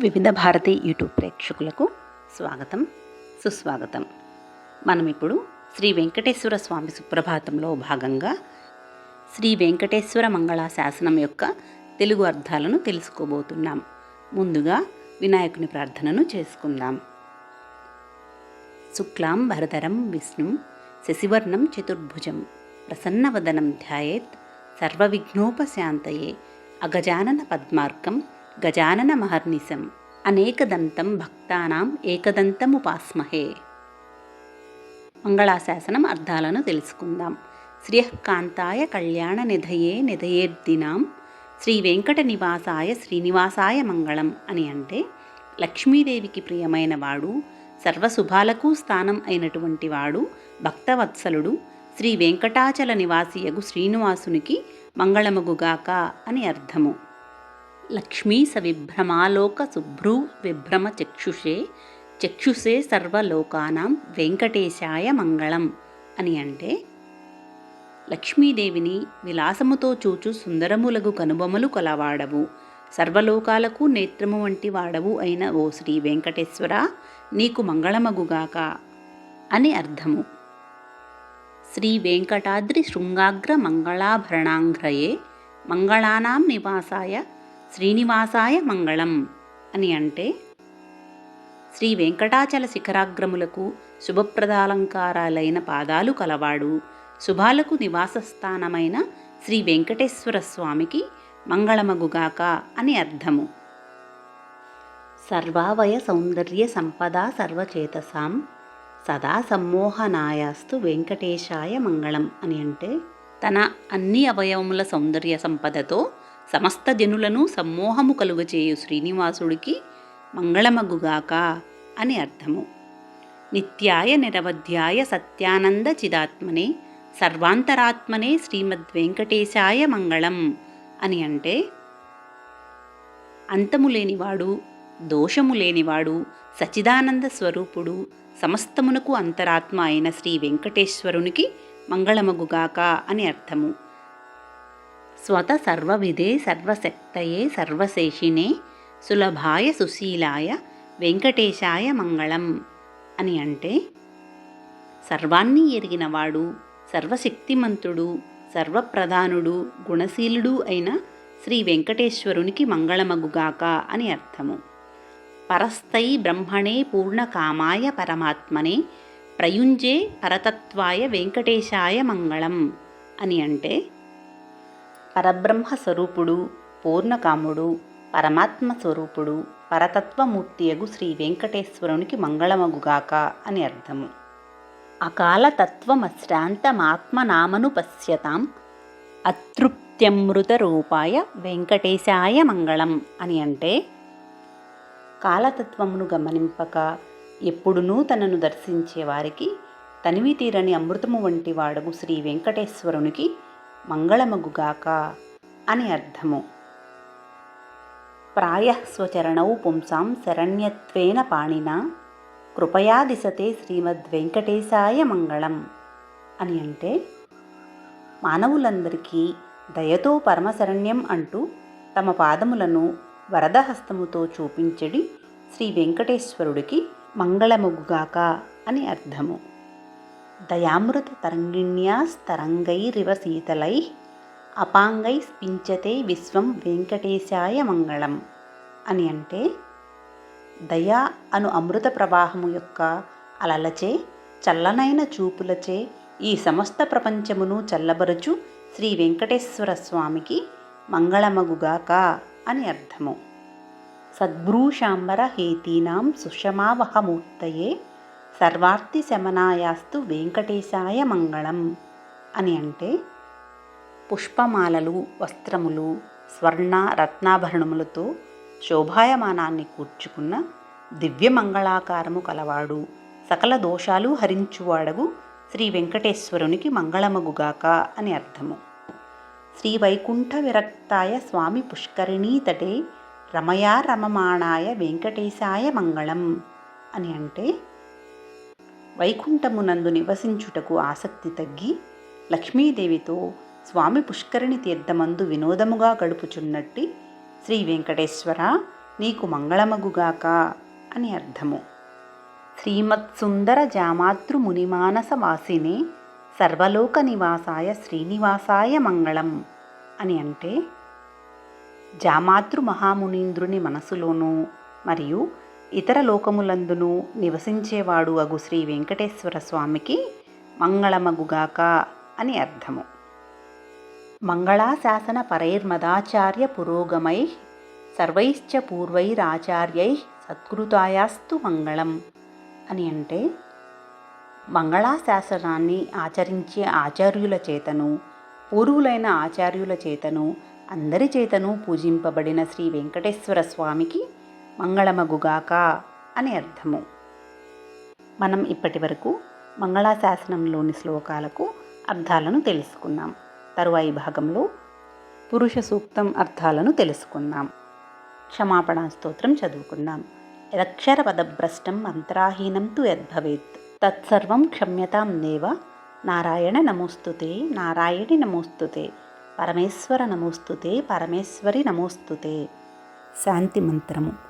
వివిధ భారతి యూట్యూబ్ ప్రేక్షకులకు స్వాగతం సుస్వాగతం. మనం ఇప్పుడు శ్రీ వెంకటేశ్వర స్వామి సుప్రభాతంలో భాగంగా శ్రీ వెంకటేశ్వర మంగళ శాసనం యొక్క తెలుగు అర్థాలను తెలుసుకోబోతున్నాం. ముందుగా వినాయకుని ప్రార్థనను చేసుకుందాం. శుక్లాం భరధరం విష్ణుం శశివర్ణం చతుర్భుజం ప్రసన్నవదనం ధ్యాయేత్ సర్వవిఘ్నోపశాంతయే అగజానన పద్మార్కం గజానన మహర్నిశం అనేకదంతం భక్తానాం ఏకదంతముపాస్మహే. మంగళాశాసనం అర్థాలను తెలుసుకుందాం. శ్రియకాంతాయ కళ్యాణ నిధయే నిధయేర్దినాం శ్రీ వెంకట నివాసాయ శ్రీనివాసాయ మంగళం అని అంటే లక్ష్మీదేవికి ప్రియమైన వాడు సర్వశుభాలకు స్థానం అయినటువంటి వాడు భక్తవత్సలుడు శ్రీ వెంకటాచల నివాసియగు శ్రీనివాసునికి మంగళముగుగాక అని అర్థము. లక్ష్మీ సవిభ్రమాలోక శుభ్రూ విభ్రమ చక్షుషే. చక్షుషే సర్వలోకానాం వెంకటేశాయ మంగళం అని అంటే లక్ష్మీదేవిని విలాసముతో చూచు సుందరములగు కనుబొమలు కలవాడవు. సర్వలోకాలకు నేత్రము వంటి వాడవు అయిన ఓ శ్రీ వెంకటేశ్వర నీకు మంగళమగుగాక అని అర్థము. శ్రీ వెంకటాద్రి శృంగాగ్ర మంగళాభరణాంఘ్రయే మంగళానాం నివాసాయ శ్రీనివాసాయ మంగళం అని అంటే శ్రీ వెంకటాచల శిఖరాగ్రములకు శుభప్రదాలంకారాలైన పాదాలు కలవాడు శుభాలకు నివాసస్థానమైన శ్రీ వెంకటేశ్వర స్వామికి మంగళమగుగాక అని అర్థము. సర్వావయ సౌందర్య సంపద సర్వచేతసాం సదా సమ్మోహనాయాస్తు వెంకటేశాయ మంగళం అని అంటే తన అన్ని అవయవముల సౌందర్య సంపదతో సమస్త జనులను సమ్మోహము కలుగచేయు శ్రీనివాసుడికి మంగళమగుగాక అని అర్థము. నిత్యాయ నిరవధ్యాయ సత్యానంద చిదాత్మనే సర్వాంతరాత్మనే శ్రీమద్ వెంకటేశాయ మంగళం అని అంటే అంతము లేనివాడు దోషము లేనివాడు సచిదానంద స్వరూపుడు సమస్తమునకు అంతరాత్మ అయిన శ్రీ వెంకటేశ్వరునికి మంగళమగుగాక అని అర్థము. స్వత సర్వవిధే సర్వశక్తయే సర్వశేషినే సులభాయ సుశీలాయ వెంకటేశాయ మంగళం అని అంటే సర్వాన్ని ఎరిగినవాడు సర్వశక్తిమంతుడు సర్వప్రధానుడు గుణశీలుడు అయిన శ్రీ వెంకటేశ్వరునికి మంగళమగుగాక అని అర్థము. పరస్థై బ్రహ్మణే పూర్ణకామాయ పరమాత్మనే ప్రయుంజే పరతత్వాయ వెంకటేశాయ మంగళం అని అంటే పరబ్రహ్మ స్వరూపుడు పూర్ణకాముడు పరమాత్మ స్వరూపుడు పరతత్వమూర్తియగు శ్రీ వెంకటేశ్వరునికి మంగళమగుగాక అని అర్థము. అకాలతత్వమశ్రాంతమాత్మనామను పశ్యతాం. అతృప్త్యమృత రూపాయ వెంకటేశాయ మంగళం అని అంటే కాలతత్వమును గమనింపక ఎప్పుడునూ తనను దర్శించే వారికి తనివి తీరని అమృతము వంటి వాడగు శ్రీ వెంకటేశ్వరునికి మంగళమగుగాక అని అర్థము. ప్రాయస్వచరణౌ పుంసాం శరణ్యత్వేన పాణిన కృపయా దిశతే శ్రీమద్ వెంకటేశాయ మంగళం అని అంటే మానవులందరికీ దయతో పరమశరణ్యం అంటూ తమ పాదములను వరదహస్తముతో చూపించడి శ్రీ వెంకటేశ్వరుడికి మంగళముగుగాక అని అర్థము. దయామృత తరంగిణ్యాస్తరంగైరివ శీతలై అపాంగై స్పించతే విశ్వం వెంకటేశాయ మంగళం. అని అంటే దయా అను అమృత ప్రవాహము యొక్క అలలచే చల్లనైన చూపులచే ఈ సమస్త ప్రపంచమును చల్లబరుచు శ్రీ వెంకటేశ్వర స్వామికి మంగళమగుగాక అని అర్థము. సద్భ్రూషాంబర హేతీనాం సుషమావహమూర్తయే సర్వార్థి శమనాయాస్తు వెంకటేశాయ మంగళం అని అంటే పుష్పమాలలు వస్త్రములు స్వర్ణ రత్నాభరణములతో శోభాయమానాన్ని కూర్చుకున్న దివ్య మంగళాకారము కలవాడు. సకల దోషాలు హరించువాడగు శ్రీ వెంకటేశ్వరునికి మంగళమగుగాక అని అర్థము. శ్రీ వైకుంఠ విరక్తాయ స్వామి పుష్కరిణీ తటే రమయా రమమాణాయ వెంకటేశాయ మంగళం అని అంటే వైకుంఠమునందు నివసించుటకు ఆసక్తి తగ్గి లక్ష్మీదేవితో స్వామి పుష్కరిణి తీర్థమందు వినోదముగా గడుపుచున్నట్టి శ్రీ వెంకటేశ్వర నీకు మంగళమగుగాక అని అర్థము. శ్రీమత్ సుందర జామాతృ మునిమానస వాసినే సర్వలోక నివాసాయ శ్రీనివాసాయ మంగళం అని అంటే జామాతృ మహామునీంద్రుని మనసులోనూ మరియు ఇతర లోకములందును నివసించేవాడు అగు శ్రీ వెంకటేశ్వర స్వామికి మంగళమగుగాక అని అర్థము. మంగళాశాసన పరైర్మదాచార్య పురోగమై సర్వైశ్చ పూర్వైరాచార్యై సత్కృతాయాస్తు మంగళం అని అంటే మంగళాశాసనాన్ని ఆచరించే ఆచార్యుల చేతను పూర్వులైన ఆచార్యుల చేతను అందరి చేతను పూజింపబడిన శ్రీ వెంకటేశ్వర స్వామికి మంగళమగుగాక అని అర్థము. మనం ఇప్పటి వరకు మంగళాశాసనంలోని శ్లోకాలకు అర్థాలను తెలుసుకున్నాం. తరువాయి భాగంలో పురుష సూక్తం అర్థాలను తెలుసుకుందాం క్షమాపణ స్తోత్రం చదువుకుందాం. యదక్షరపదభ్రష్టం మంత్రాహీనం తు యద్భవేత్. తత్సర్వం క్షమ్యతాం దేవ. నారాయణ నమోస్తుతే నారాయణి నమోస్తుతే. పరమేశ్వర నమోస్తుతే పరమేశ్వరి నమోస్తుతే. శాంతి మంత్రము.